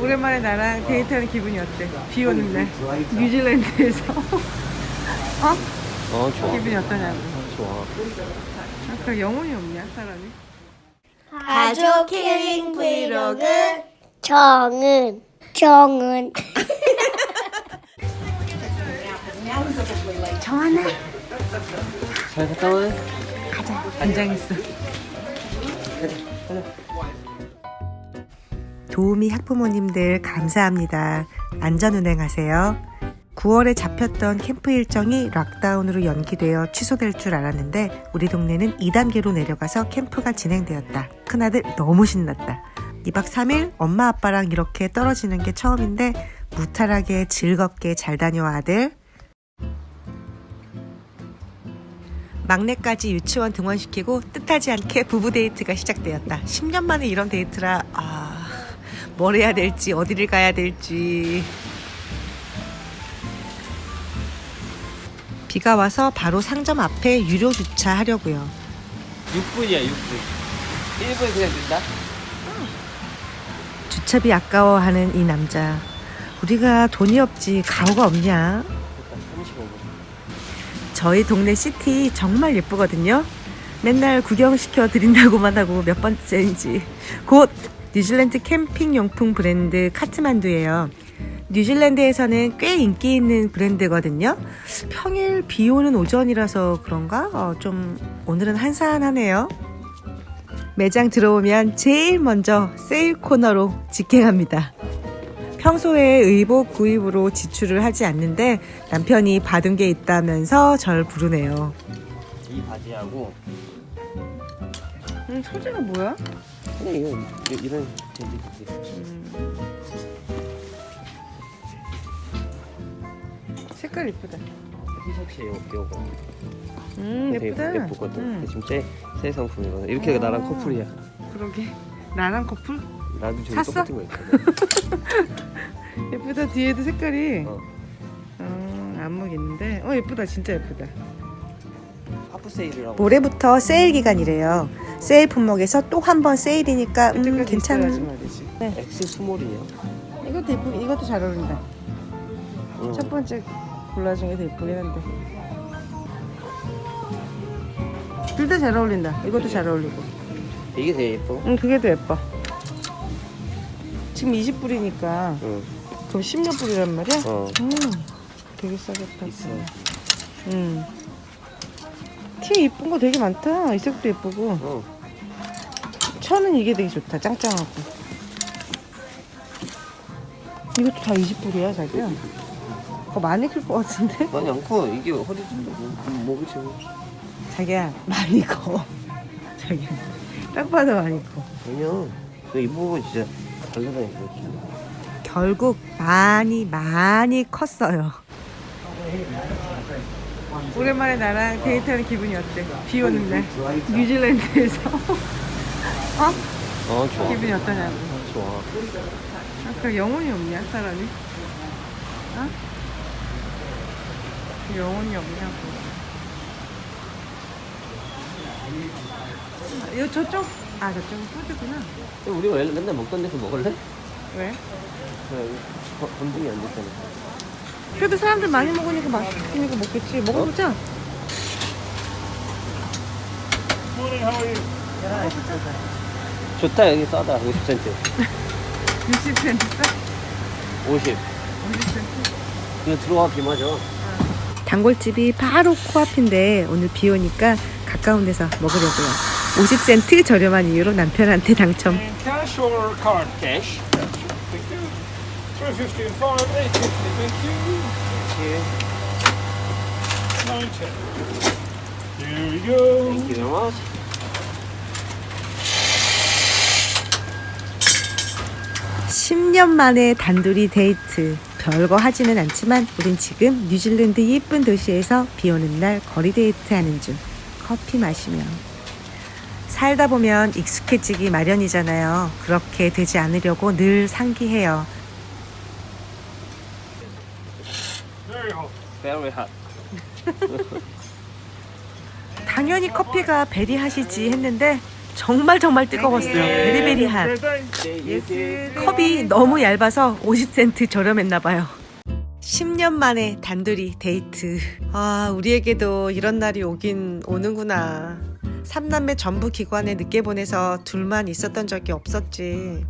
오랜만에 나랑 데이트하는 기분이 어때? 비 오는 날 뉴질랜드에서? 어? 어 좋아. 기분이 어떠냐고. 좋아. 아까 영혼이 없냐 사람이? 가족 킬링 브이로그 정은. 정은. 잘 갔다 오네 긴장했어 도우미 학부모님들 감사합니다. 안전운행하세요. 9월에 잡혔던 캠프 일정이 락다운으로 연기되어 취소될 줄 알았는데 우리 동네는 2단계로 내려가서 캠프가 진행되었다. 큰아들 너무 신났다. 2박 3일 엄마 아빠랑 이렇게 떨어지는 게 처음인데 무탈하게 즐겁게 잘 다녀와 아들. 막내까지 유치원 등원시키고 뜻하지 않게 부부 데이트가 시작되었다. 10년 만에 이런 데이트라 아, 뭘 해야 될지 어디를 가야 될지. 비가 와서 바로 상점 앞에 유료 주차하려고요. 6분이야 6분 1분 그냥 된다? 주차비 아까워하는 이 남자. 우리가 돈이 없지 가오가 없냐? 일단 35분 저희 동네 시티 정말 예쁘거든요. 맨날 구경시켜 드린다고만 하고 몇 번째인지. 곧 뉴질랜드 캠핑 용품 브랜드 카트만두예요. 뉴질랜드에서는 꽤 인기 있는 브랜드거든요. 평일 비 오는 오전이라서 그런가? 어, 좀 오늘은 한산하네요. 매장 들어오면 제일 먼저 세일 코너로 직행합니다. 평소에 의복 구입으로 지출을 하지 않는데 남편이 받은 게 있다면서 절 부르네요. 이 바지하고 음, 소재가 뭐야? 그냥 이거 이- 이런 밴드 색깔 이쁘다. 티셔츠에 이거 끼우고 음, 되게 예쁘다. 예쁘거든 음, 지금 새, 새 상품이거든 이렇게 어. 나랑 커플이야 그러게. 나랑 커플? 나도 저기 샀어? 똑같은 거 있거든 예쁘다. 뒤에도 색깔이. 어. 어, 안목 있는데. 어, 예쁘다. 진짜 예쁘다. 하프 세일이라고 모레부터 세일 기간이래요. 세일 품목에서 또 한 번 세일이니까 음, 괜찮은. 네. 엑스 스몰이에요 이것도 예쁘. 이것도 잘 어울린다. 응. 첫 번째 골라 중에 더 예쁘긴 한데. 둘 다 잘 어울린다. 이것도 잘 어울리고. 이게 제일 예뻐 응, 그게 더 예뻐. 지금 20불이니까 응. 그럼 10몇 불이란 말이야? 어. 음, 되게 싸겠다. 있어. 음. 티 이쁜 거 되게 많다. 이 색도 예쁘고. 어. 천은 이게 되게 좋다. 짱짱하고. 이것도 다 20불이야, 자기야. 그거 많이 클 것 같은데? 많이 않고 이게 허리 든다고 목이 지금 자기야, 많이 커. 자기야. 딱 봐도 많이 커. 아니야 이 부분 진짜 달라다니까 결국 많이 많이 컸어요. 오랜만에 나랑 데이트하는 기분이 어때? 비 오는 날 뉴질랜드에서 어? 어 좋아 기분이 어떠냐고 좋아 아까 영혼이 없냐 사람이? 어? 영혼이 없냐고 이거 저쪽 아 저쪽은 푸드구나 우리가 원래 맨날 먹던 데서 먹을래? 왜? 거- 검증이 안 됐잖아 그래도 사람들 많이 먹으니까 맛있으니까 먹겠지. 먹어보자. 좋다 여기 싸다. 50센트. 60cm 50 그냥 들어와 비 맞아. 단골집이 바로 코앞인데 오늘 비 오니까 가까운 데서 먹으려고요. 50센트 저렴한 이유로 남편한테 당첨. Cash or card? Cash. Thank you. 350 and 5, 850, thank you. 910. Here we go. Thank you very much 10년 만에 단둘이 데이트. 별거 하지는 않지만 우린 지금 뉴질랜드 예쁜 도시에서 비 오는 날 거리 데이트 하는 중. 커피 마시며. 살다 보면 익숙해지기 마련이잖아요. 그렇게 되지 않으려고 늘 상기해요. Very hot. 당연히 커피가 베리하시지 했는데 정말 정말 뜨거웠어요. 베리베리한. 컵이 너무 얇아서 50센트 저렴했나 봐요. 10년 만에 단둘이 데이트. 아, 우리에게도 이런 날이 오긴 오는구나. 삼남매 전부 기관에 늦게 보내서 둘만 있었던 적이 없었지.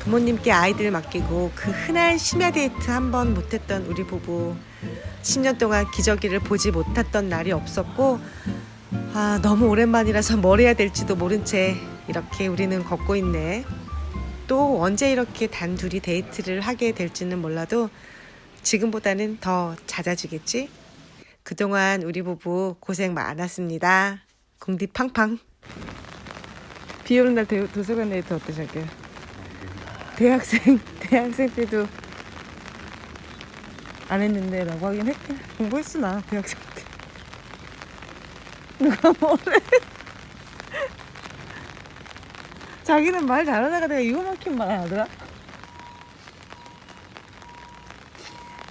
부모님께 아이들 맡기고 그 흔한 심야 데이트 한 번 못했던 우리 부부. 10년 동안 기저귀를 보지 못했던 날이 없었고, 아, 너무 오랜만이라서 뭘 해야 될지도 모른 채 이렇게 우리는 걷고 있네. 또 언제 이렇게 단둘이 데이트를 하게 될지는 몰라도 지금보다는 더 잦아지겠지? 그동안 우리 부부 고생 많았습니다. 공디 팡팡. 비 오는 날 도, 도서관 데이트 어떠셨게요? 대학생, 대학생 때도 안 했는데 라고 하긴 했대. 공부했어 나 대학생 때. 누가 뭐래? 자기는 말 잘하다가 내가 이거만큼 말안 하더라?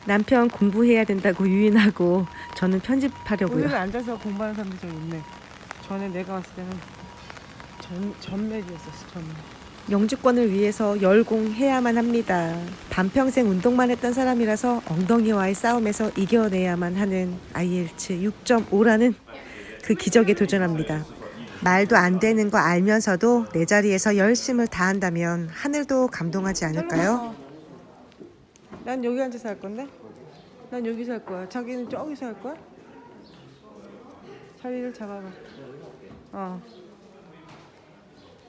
남편 공부해야 된다고 유인하고 저는 편집하려고요. 오늘 앉아서 공부하는 사람들 좀 있네. 전에 내가 왔을 때는 전 전매기였었어. 전. 영주권을 위해서 열공해야만 합니다. 반평생 운동만 했던 사람이라서 엉덩이와의 싸움에서 이겨내야만 하는 IELTS 6.5라는 그 기적에 도전합니다. 말도 안 되는 거 알면서도 내 자리에서 열심을 다한다면 하늘도 감동하지 않을까요? 난 여기 앉아서 할 건데. 난 여기서 할 거야. 자기는 저기서 할 거야? 자리를 잡아봐. 어.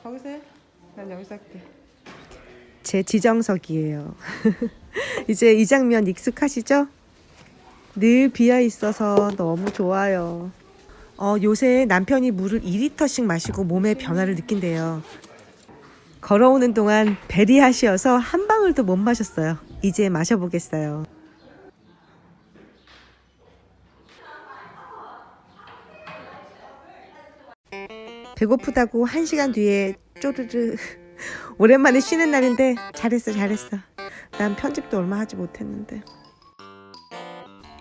거기서 해. 난 여기서 할게. 제 지정석이에요. 이제 이 장면 익숙하시죠? 늘 비어 있어서 너무 좋아요. 어, 요새 남편이 물을 2리터씩 마시고 몸의 변화를 느낀대요. 걸어오는 동안 베리하시어서 한 방울도 못 마셨어요. 이제 마셔보겠어요. 배고프다고 한 시간 뒤에 쪼르르 오랜만에 쉬는 날인데 잘했어 잘했어 난 편집도 얼마 하지 못했는데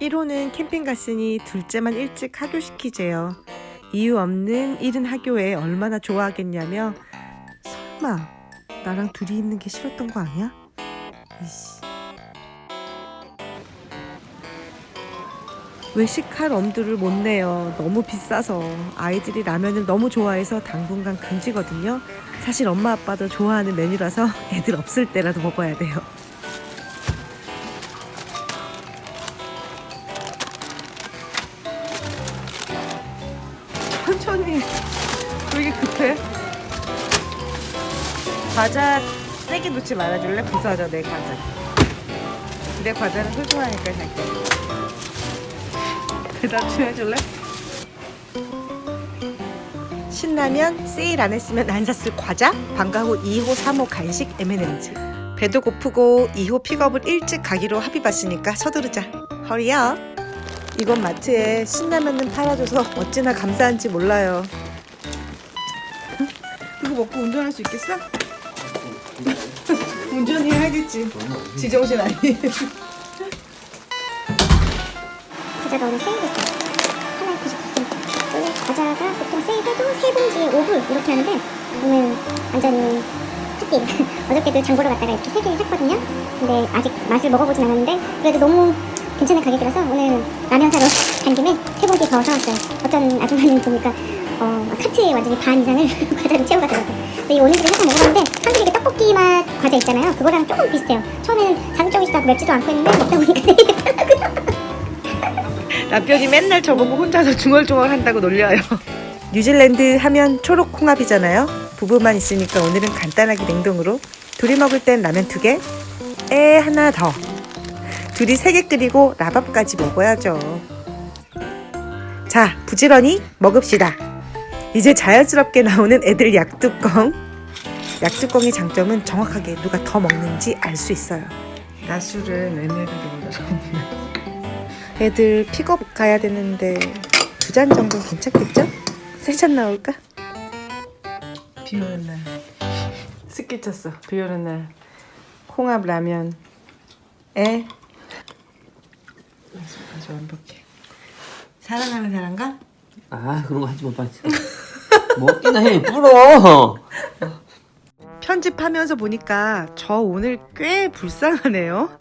1호는 캠핑 갔으니 둘째만 일찍 하교시키재요 이유 없는 일은 학교에 얼마나 좋아하겠냐며 설마 나랑 둘이 있는 게 싫었던 거 아니야? 이씨 외식할 엄두를 못 내요. 너무 비싸서 아이들이 라면을 너무 좋아해서 당분간 금지거든요. 사실 엄마 아빠도 좋아하는 메뉴라서 애들 없을 때라도 먹어야 돼요. 천천히 왜 이렇게 급해? 과자 세게 놓지 말아줄래? 부서져 내 과자. 내 과자는 소중하니까 자기. 대답 좀 해줄래? 신라면 세일 안 했으면 안 샀을 과자 방과 후 2호 3호 간식 M&M's 배도 고프고 2호 픽업을 일찍 가기로 합의 봤으니까 서두르자. 허리야 이번 마트에 신라면은 팔아줘서 어찌나 감사한지 몰라요. 이거 먹고 운전할 수 있겠어? 운전해야겠지. 지정신 아니. 과자가 오늘 세일됐어 과자가 보통 세일해도 세 봉지에 5불 이렇게 하는데 오늘 완전히 핫딜. 어저께도 장 보러 갔다가 이렇게 세 개 샀거든요. 근데 아직 맛을 먹어보진 않았는데 그래도 너무 괜찮은 가격이라서 오늘 라면 사러 간 김에 세 봉지 더 사왔어요. 어떤 아줌마님 보니까 어, 막 카트에 완전히 반 이상을 과자를 채워가더라고요. 그래서 이 오늘 집에 해서 먹어봤는데 이렇게 떡볶이 맛 과자 있잖아요. 그거랑 조금 비슷해요. 처음에는 자극적이지도 않고 맵지도 않고 했는데 먹다 보니까. 남편이 맨날 저보고 혼자서 중얼중얼 한다고 놀려요. 뉴질랜드 하면 초록 홍합이잖아요. 부부만 있으니까 오늘은 간단하게 냉동으로. 둘이 먹을 땐 라면 두 개, 에 하나 더. 둘이 세 개 끓이고 라밥까지 먹어야죠. 자, 부지런히 먹읍시다. 이제 자연스럽게 나오는 애들 약뚜껑. 약뚜껑의 장점은 정확하게 누가 더 먹는지 알 수 있어요. 나술은 애매하게 올라가. 애들 픽업 가야 되는데 두 잔 정도 괜찮겠죠? 세 잔 나올까? 비 오는 날. 스키 쳤어. 비 오는 날. 홍합 라면. 에. 아주 완벽해. 사랑하는 사람과 아 그런 거 하지 마 빨리 먹기나 해 불어 편집하면서 보니까 저 오늘 꽤 불쌍하네요.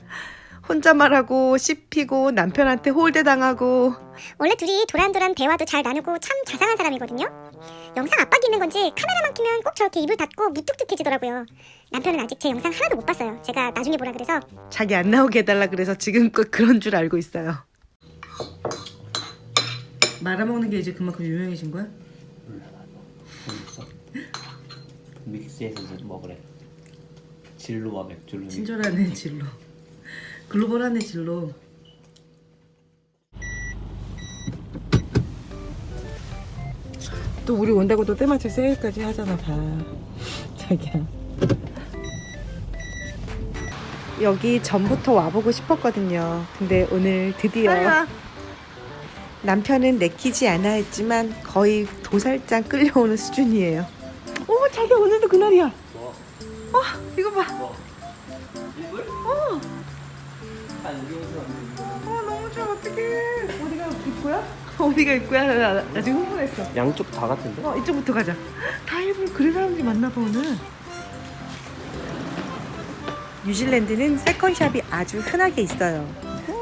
혼자 말하고 씹히고 남편한테 홀대당하고 원래 둘이 도란도란 대화도 잘 나누고 참 자상한 사람이거든요. 영상 압박이 있는 건지 카메라만 켜면 꼭 저렇게 입을 닫고 무뚝뚝해지더라고요. 남편은 아직 제 영상 하나도 못 봤어요. 제가 나중에 보라 그래서 자기 안 나오게 해달라 그래서 지금껏 그런 줄 알고 있어요. 말아먹는 게 이제 그만큼 유명해진 거야? 믹스해서 먹으래 진로와 맥주로 친절하네 진로. 글로벌하네 진로. 또 우리 온다고 또 때마침 세일까지 하잖아 다. 자기야. 여기 전부터 와보고 싶었거든요. 근데 오늘 드디어 남편은 내키지 않아 했지만 거의 도살장 끌려오는 수준이에요. 오 자기 오늘도 그날이야. 어 이거 봐. 어 너무 좋아 어떡해. 어디가 입구야? 어디가 입구야? 나, 나, 나 지금 흥분했어. 양쪽 다 같은데? 어 이쪽부터 가자. 다 일부러 그래 사람들이 많나 봐 오늘. 뉴질랜드는 세컨샵이 아주 흔하게 있어요.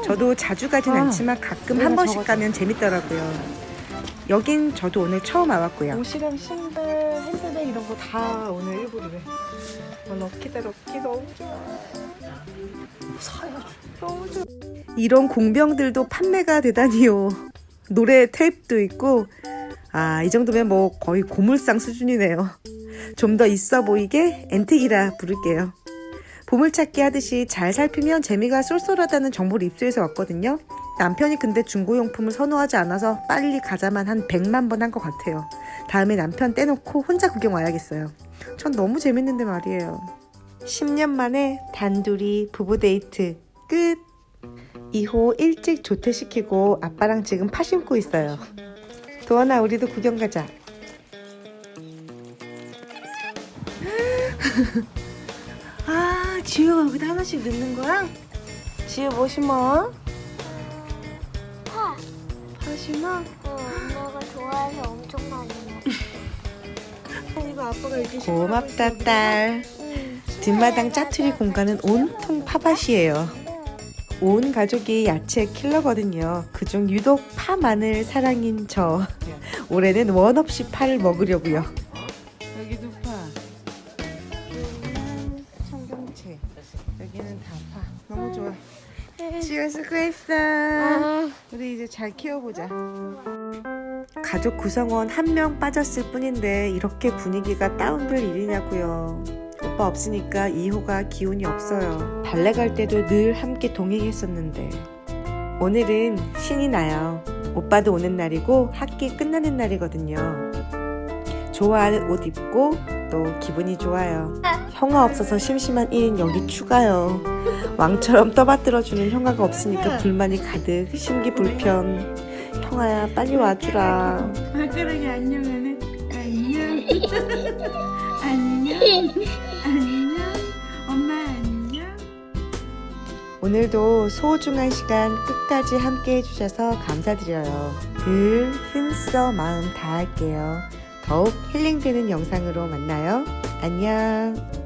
저도 자주 가진 아, 않지만 가끔 한 번씩 저거 가면 재밌더라고요. 여긴 저도 오늘 처음 와봤고요. 옷이랑 신발, 핸드백 이런 거 다 오늘 일부러래. 어, 럭키다 럭키 너무 좋아. 사야죠. 너무 좋아. 이런 공병들도 판매가 되다니요. 노래 테이프도 있고, 아, 이 정도면 뭐 거의 고물상 수준이네요. 좀 더 있어 보이게 엔틱이라 부를게요. 보물찾기 하듯이 잘 살피면 재미가 쏠쏠하다는 정보를 입수해서 왔거든요. 남편이 근데 중고용품을 선호하지 않아서 빨리 가자만 한 100만 번 한 것 같아요. 다음에 남편 떼놓고 혼자 구경 와야겠어요. 전 너무 재밌는데 말이에요. 10년 만에 단둘이 부부 데이트 끝! 2호 일찍 조퇴시키고 아빠랑 지금 파 심고 있어요. 도원아, 우리도 구경 가자. 아, 지우가 여기다 하나씩 넣는 거야? 지우 뭐 심어? 심어? 어, 엄마가 좋아해서 엄청 많이 먹어. 이거 아빠가 이렇게 고맙다, 딸. 뒷마당 짜투리 공간은 온통 파밭이에요. 온 가족이 야채 킬러거든요. 그중 유독 파 마늘 사랑인 저. 올해는 원 없이 파를 먹으려고요. 여기도 파. 여기는 청경채. 여기는 다 파. 너무 좋아. 지우 수고했어. 우리 이제 잘 키워보자. 가족 구성원 한 명 빠졌을 뿐인데 이렇게 분위기가 다운될 일이냐고요. 오빠 없으니까 2호가 기운이 없어요. 발레 갈 때도 늘 함께 동행했었는데 오늘은 신이 나요. 오빠도 오는 날이고 학기 끝나는 날이거든요. 좋아하는 옷 입고 또 기분이 좋아요. 형아 없어서 심심한 1인 여기 추가요. 왕처럼 떠받들어주는 형아가 없으니까 불만이 가득 심기불편. 형아야 빨리 와주라. 발가락이 안녕하네. 안녕. 안녕. 안녕. 엄마 안녕. 오늘도 소중한 시간 끝까지 함께 해주셔서 감사드려요. 늘 힘써 마음 다할게요. 더욱 힐링되는 영상으로 만나요. 안녕.